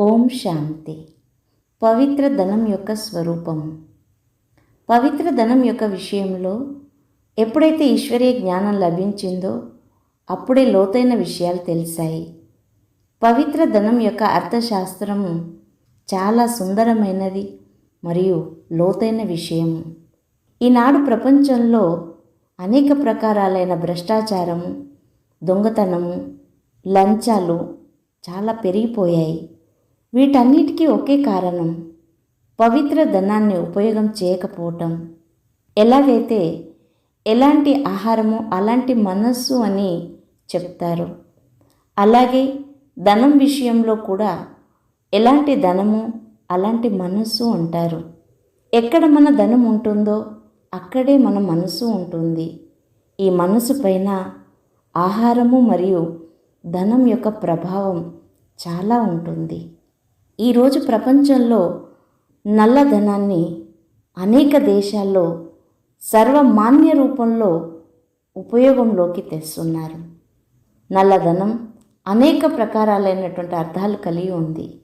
ఓం శాంతి. పవిత్ర ధనం యొక్క స్వరూపం పవిత్ర ధనం యొక్క విషయంలో ఎప్పుడైతే ఈశ్వరీయ జ్ఞానం లభించిందో అప్పుడే లోతైన విషయాలు తెలిసాయి పవిత్ర ధనం యొక్క అర్థశాస్త్రము చాలా సుందరమైనది మరియు లోతైన విషయము. ఈనాడు ప్రపంచంలో అనేక ప్రకారాలైన భ్రష్టాచారము దొంగతనము లంచాలు చాలా పెరిగిపోయాయి. వీటన్నిటికీ ఒకే కారణం. పవిత్ర ధనాన్ని ఉపయోగం చేయకపోవటం. ఎలాగైతే ఎలాంటి ఆహారము అలాంటి మనస్సు అని చెప్తారు. అలాగే ధనం విషయంలో కూడా ఎలాంటి ధనము అలాంటి మనస్సు అంటారు. ఎక్కడ మన ధనం ఉంటుందో అక్కడే మన మనసు ఉంటుంది. ఈ మనసు పైన ఆహారము మరియు ధనం యొక్క ప్రభావం చాలా ఉంటుంది. ఈరోజు ప్రపంచంలో నల్లధనాన్ని అనేక దేశాల్లో సర్వమాన్య రూపంలో ఉపయోగంలోకి తెస్తున్నారు. నల్లధనం అనేక ప్రకారాలైనటువంటి అర్థాలు కలిగి ఉంది.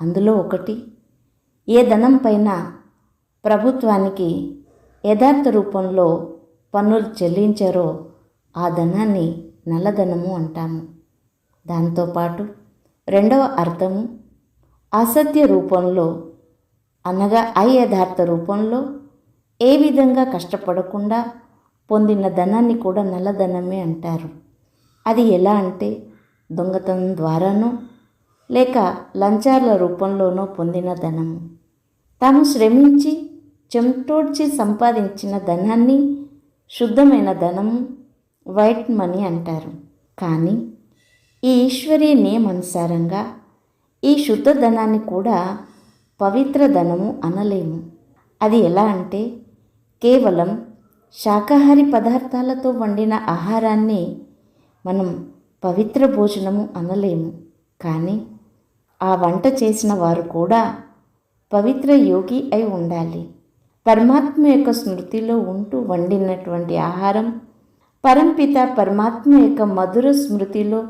అందులో ఒకటి ఏ ధనం పైన ప్రభుత్వానికి యథార్థ రూపంలో పన్నులు చెల్లించారో ఆ ధనాన్ని నల్లధనము అంటాము. దాంతోపాటు రెండవ అర్థము అసత్య రూపంలో అనగా అయథార్థ రూపంలో ఏ విధంగా కష్టపడకుండా పొందిన ధనాన్ని కూడా నల్లధనమే అంటారు. అది ఎలా అంటే దొంగతనం ద్వారానో లేక లంచాల రూపంలోనో పొందిన ధనము. తాము శ్రమించి చెమటోడ్చి సంపాదించిన ధనాన్ని శుద్ధమైన ధనము వైట్ మనీ అంటారు. కానీ ఈ ఈశ్వరీయ నియమానుసారంగా ఈ శుద్ధ ధనాన్ని కూడా పవిత్ర ధనము అనలేము. అది ఎలా అంటే కేవలం శాకాహారి పదార్థాలతో వండిన ఆహారాన్ని మనం పవిత్ర భోజనము అనలేము. కానీ ఆ వంట చేసిన వారు కూడా పవిత్ర యోగి అయి ఉండాలి. పరమాత్మ యొక్క స్మృతిలో ఉంటూ వండినటువంటి ఆహారం పరంపిత పరమాత్మ యొక్క మధుర స్మృతిలో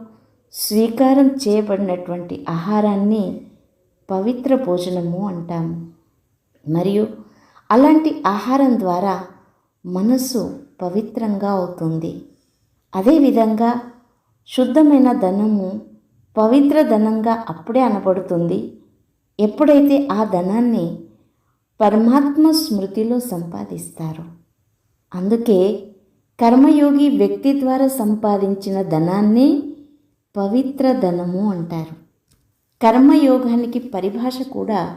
స్వీకారం చేయబడినటువంటి ఆహారాన్ని పవిత్ర భోజనము అంటాము. మరియు అలాంటి ఆహారం ద్వారా మనసు పవిత్రంగా అవుతుంది. అదేవిధంగా శుద్ధమైన ధనము పవిత్ర ధనంగా అప్పుడే అనబడుతుంది. ఎప్పుడైతే ఆ ధనాన్ని పరమాత్మ స్మృతిలో సంపాదిస్తారు. అందుకే కర్మయోగి వ్యక్తి ద్వారా సంపాదించిన ధనాన్ని పవిత్ర ధనము అంటారు. కర్మయోగానికి పరిభాష కూడా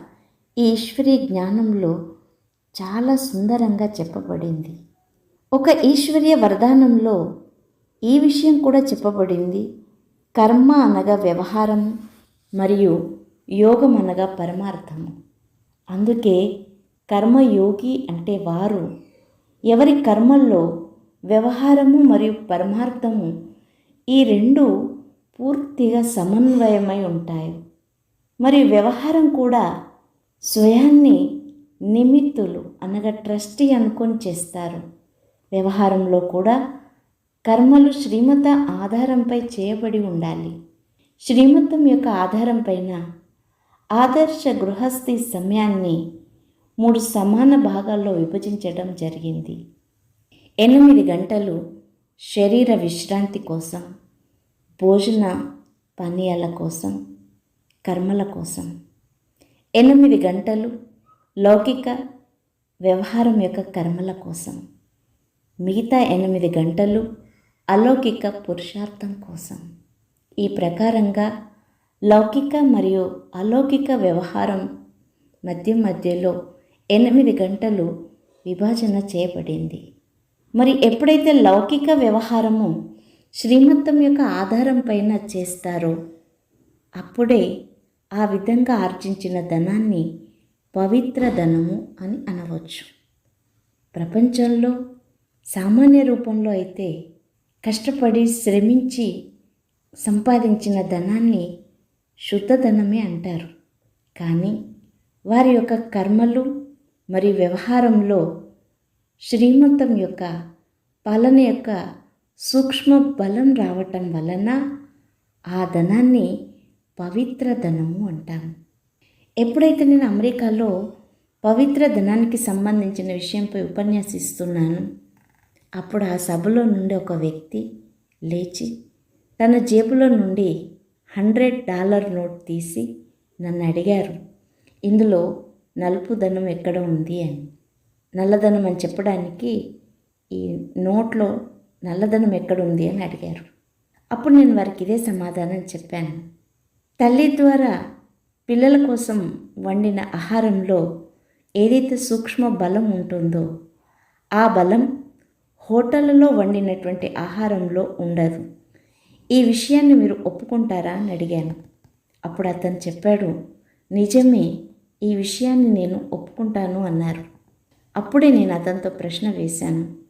ఈ ఈశ్వరీ జ్ఞానంలో చాలా సుందరంగా చెప్పబడింది. ఒక ఈశ్వరీయ వరదానంలో ఈ విషయం కూడా చెప్పబడింది. కర్మ అనగా వ్యవహారం మరియు యోగం అనగా పరమార్థము. అందుకే కర్మయోగి అంటే వారు. ఎవరి కర్మల్లో వ్యవహారము మరియు పరమార్థము ఈ రెండు పూర్తిగా సమన్వయమై ఉంటాయి. మరియు వ్యవహారం కూడా స్వయాన్ని నిమిత్తులు అనగా ట్రస్టీ అనుకొని చేస్తారు. వ్యవహారంలో కూడా కర్మలు శ్రీమత ఆధారంపై చేయబడి ఉండాలి. శ్రీమతం యొక్క ఆధారం పైన ఆదర్శ గృహస్థి సమయాన్ని మూడు సమాన భాగాల్లో విభజించడం జరిగింది. ఎనిమిది గంటలు శరీర విశ్రాంతి కోసం. భోజన పానీయాల కోసం కర్మల కోసం. ఎనిమిది గంటలు లౌకిక వ్యవహారం యొక్క కర్మల కోసం. మిగతా ఎనిమిది గంటలు అలౌకిక పురుషార్థం కోసం. ఈ ప్రకారంగా లౌకిక మరియు అలౌకిక వ్యవహారం మధ్య మధ్యలో ఎనిమిది గంటలు విభజన చేయబడింది. మరి ఎప్పుడైతే లౌకిక వ్యవహారము శ్రీమతం యొక్క ఆధారం పైన చేస్తారో. అప్పుడే ఆ విధంగా ఆర్జించిన ధనాన్ని పవిత్ర ధనము అని అనవచ్చు. ప్రపంచంలో సామాన్య రూపంలో అయితే కష్టపడి శ్రమించి సంపాదించిన ధనాన్ని శుద్ధ ధనమే అంటారు. కానీ వారి యొక్క కర్మలు మరియు వ్యవహారంలో శ్రీమంతం యొక్క పాలన యొక్క సూక్ష్మ బలం రావటం వలన ఆ ధనాన్ని పవిత్ర ధనము అంటాం. ఎప్పుడైతే నేను అమెరికాలో పవిత్ర ధనానికి సంబంధించిన విషయంపై ఉపన్యాసిస్తున్నాను అప్పుడు ఆ సభలో నుండి ఒక వ్యక్తి లేచి తన జేబులో నుండి హండ్రెడ్ డాలర్ నోట్ తీసి నన్ను అడిగారు ఇందులో నలుపు ధనం ఎక్కడ ఉంది? అని. నల్లధనం అని చెప్పడానికి ఈ నోట్లో నల్లధనం ఎక్కడ ఉంది అని అడిగారు. అప్పుడు నేను వారికి ఇదే సమాధానం చెప్పాను. తల్లి ద్వారా పిల్లల కోసం వండిన ఆహారంలో ఏదైతే సూక్ష్మ బలం ఉంటుందో ఆ బలం హోటళ్ళలో వండినటువంటి ఆహారంలో ఉండదు. ఈ విషయాన్ని మీరు ఒప్పుకుంటారా అని అడిగాను. అప్పుడు అతను చెప్పాడు నిజమే ఈ విషయాన్ని నేను ఒప్పుకుంటాను అన్నారు. అప్పుడే నేను అతనితో ప్రశ్న వేశాను.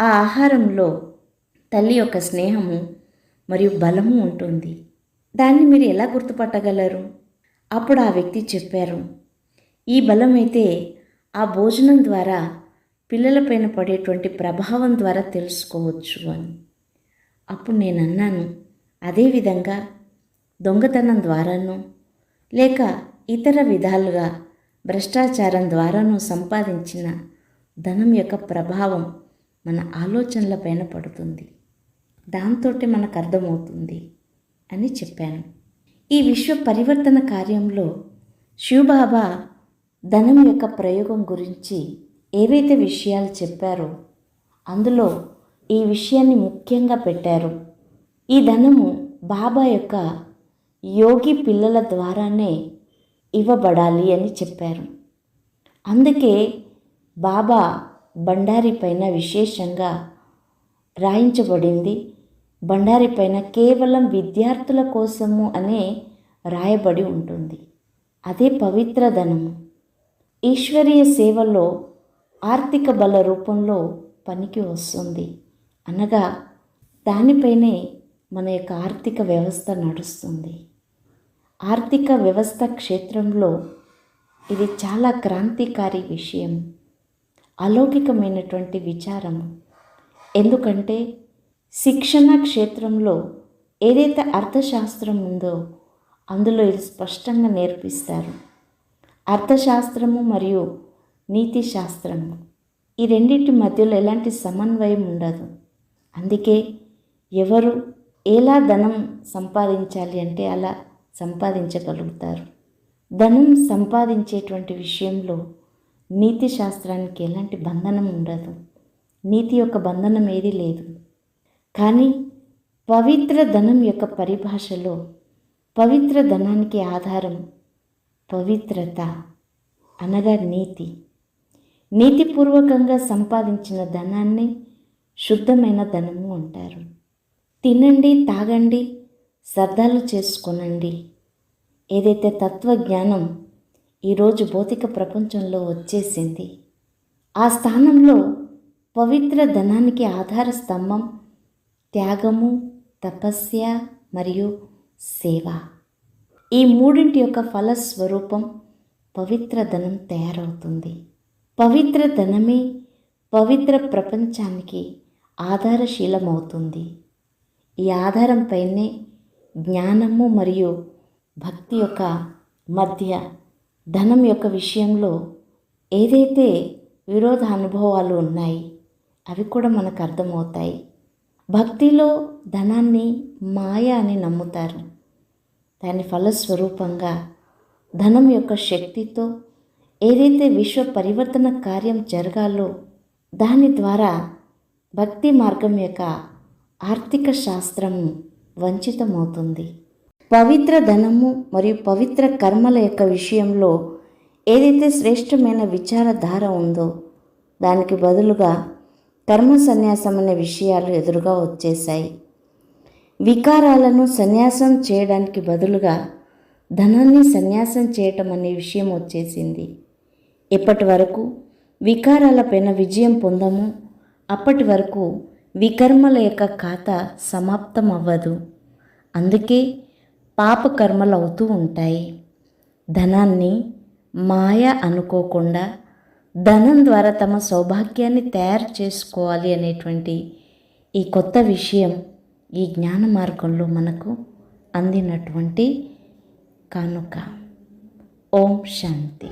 ఆ ఆహారంలో తల్లి యొక్క స్నేహము మరియు బలము ఉంటుంది. దాన్ని మీరు ఎలా గుర్తుపట్టగలరు? అప్పుడు ఆ వ్యక్తి చెప్పారు ఈ బలం అయితే ఆ భోజనం ద్వారా పిల్లలపైన పడేటువంటి ప్రభావం ద్వారా తెలుసుకోవచ్చు అని. అప్పుడు నేను అన్నాను అదేవిధంగా దొంగతనం ద్వారానూ లేక ఇతర విధాలుగా భ్రష్టాచారం ద్వారానూ సంపాదించిన ధనం యొక్క ప్రభావం మన ఆలోచనలపైన పడుతుంది. దాంతో మనకు అర్థమవుతుంది అని చెప్పాను. ఈ విశ్వ పరివర్తన కార్యంలో శివబాబా ధనం యొక్క ప్రయోగం గురించి ఏవైతే విషయాలు చెప్పారో అందులో ఈ విషయాన్ని ముఖ్యంగా పెట్టారు. ఈ ధనము బాబా యొక్క యోగి పిల్లల ద్వారానే ఇవ్వబడాలి అని చెప్పారు. అందుకే బాబా బండారి పైన విశేషంగా రాయించబడింది. బండారి పైన కేవలం విద్యార్థుల కోసము అనే రాయబడి ఉంటుంది. అదే పవిత్ర ధనము ఈశ్వరీయ సేవలో ఆర్థిక బల రూపంలో పనికి వస్తుంది. అనగా దానిపైనే మన యొక్క ఆర్థిక వ్యవస్థ నడుస్తుంది. ఆర్థిక వ్యవస్థ క్షేత్రంలో ఇది చాలా క్రాంతికారి విషయం. అలౌకికమైనటువంటి విచారము ఎందుకంటే శిక్షణ క్షేత్రంలో ఏదైతే అర్థశాస్త్రం ఉందో అందులో ఇది స్పష్టంగా నేర్పిస్తారు. అర్థశాస్త్రము మరియు నీతి శాస్త్రము ఈ రెండింటి మధ్యలో ఎలాంటి సమన్వయం ఉండదు. అందుకే ఎవరు ఎలా ధనం సంపాదించాలి అంటే అలా సంపాదించగలుగుతారు. ధనం సంపాదించేటువంటి విషయంలో నీతి శాస్త్రానికి ఎలాంటి బంధనం ఉండదు. నీతి యొక్క బంధనం ఏదీ లేదు. కానీ పవిత్ర ధనం యొక్క పరిభాషలో పవిత్ర ధనానికి ఆధారం పవిత్రత అనగా నీతి. నీతిపూర్వకంగా సంపాదించిన ధనాన్ని శుద్ధమైన ధనము అంటారు. తినండి తాగండి సర్దాలు చేసుకునండి. ఏదైతే తత్వజ్ఞానం ఈరోజు భౌతిక ప్రపంచంలో వచ్చేసింది. ఆ స్థానంలో పవిత్ర ధనానికి ఆధార స్తంభం త్యాగము తపస్య మరియు సేవ. ఈ మూడింటి యొక్క ఫలస్వరూపం పవిత్ర ధనం తయారవుతుంది. పవిత్ర ధనమే పవిత్ర ప్రపంచానికి ఆధారశీలమవుతుంది. ఈ ఆధారంపైనే జ్ఞానము మరియు భక్తి యొక్క మధ్య ధనం యొక్క విషయంలో ఏదైతే విరోధ అనుభవాలు ఉన్నాయి అవి కూడా మనకు అర్థమవుతాయి. భక్తిలో ధనాన్ని మాయ అని నమ్ముతారు. దాని ఫలస్వరూపంగా ధనం యొక్క శక్తితో ఏదైతే విశ్వ పరివర్తన కార్యం జరగాలో దాని ద్వారా భక్తి మార్గం యొక్క ఆర్థిక శాస్త్రము వంచితమవుతుంది. పవిత్ర ధనము మరియు పవిత్ర కర్మల యొక్క విషయంలో ఏదైతే శ్రేష్టమైన విచారధార ఉందో దానికి బదులుగా కర్మ సన్యాసం అనే విషయాలు ఎదురుగా వచ్చేశాయి. వికారాలను సన్యాసం చేయడానికి బదులుగా ధనాన్ని సన్యాసం చేయటం అనే విషయం వచ్చేసింది. ఇప్పటి వరకు వికారాలపైన విజయం పొందము అప్పటి వరకు వికర్మల యొక్క ఖాతా సమాప్తం అవ్వదు అందుకే పాపకర్మలు అవుతూ ఉంటాయి. ధనాన్ని మాయ అనుకోకుండా ధనం ద్వారా తమ సౌభాగ్యాన్ని తయారు చేసుకోవాలి అనేటువంటి ఈ కొత్త విషయం ఈ జ్ఞాన మార్గంలో మనకు అందినటువంటి కానుక. ఓం శాంతి.